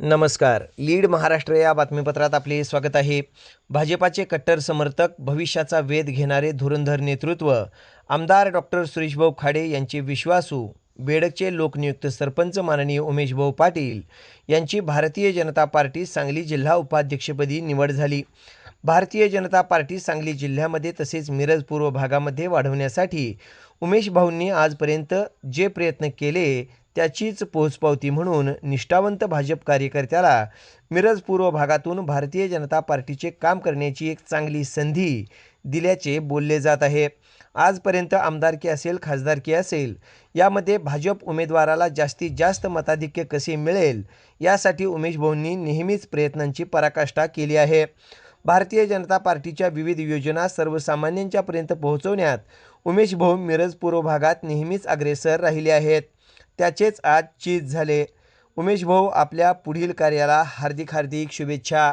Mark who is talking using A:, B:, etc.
A: नमस्कार. लीड महाराष्ट्र या बातमीपत्रात आपले स्वागत आहे. भाजपाचे कट्टर समर्थक भविष्याचा वेध घेणारे धुरंधर नेतृत्व आमदार डॉक्टर सुरेशभाऊ खाडे यांचे विश्वासू बेडकचे लोकनियुक्त सरपंच माननीय उमेशभाऊ पाटील यांची भारतीय जनता पार्टी सांगली जिल्हा उपाध्यक्षपदी निवड झाली. भारतीय जनता पार्टी सांगली जिल्ह्यामध्ये तसेच मिरज पूर्व भागामध्ये वाढवण्यासाठी उमेश भाऊंनी आजपर्यंत जे प्रयत्न केले त्याचीच पोहोचपावती म्हणून निष्ठावंत भाजप कार्यकर्त्याला मिरज पूर्व भागातून भारतीय जनता पार्टीचे काम करण्याची एक चांगली संधी दिल्याचे बोलले जात आहे. आजपर्यंत आमदारकी असेल खासदारकी असेल यामध्ये भाजप उमेदवाराला जास्तीत जास्त मताधिक्य कसे मिळेल यासाठी उमेश भाऊंनी नेहमीच प्रयत्नांची पराकाष्ठा केली आहे. भारतीय जनता पार्टीच्या विविध योजना सर्वसामान्यांच्यापर्यंत पोहोचवण्यात उमेश भाऊ मिरज पूर्व भागात नेहमीच अग्रेसर राहिले आहेत. त्याचेच आज चीज झाले. उमेश भाऊ आपल्या पुढील कार्याला हार्दिक हार्दिक शुभेच्छा.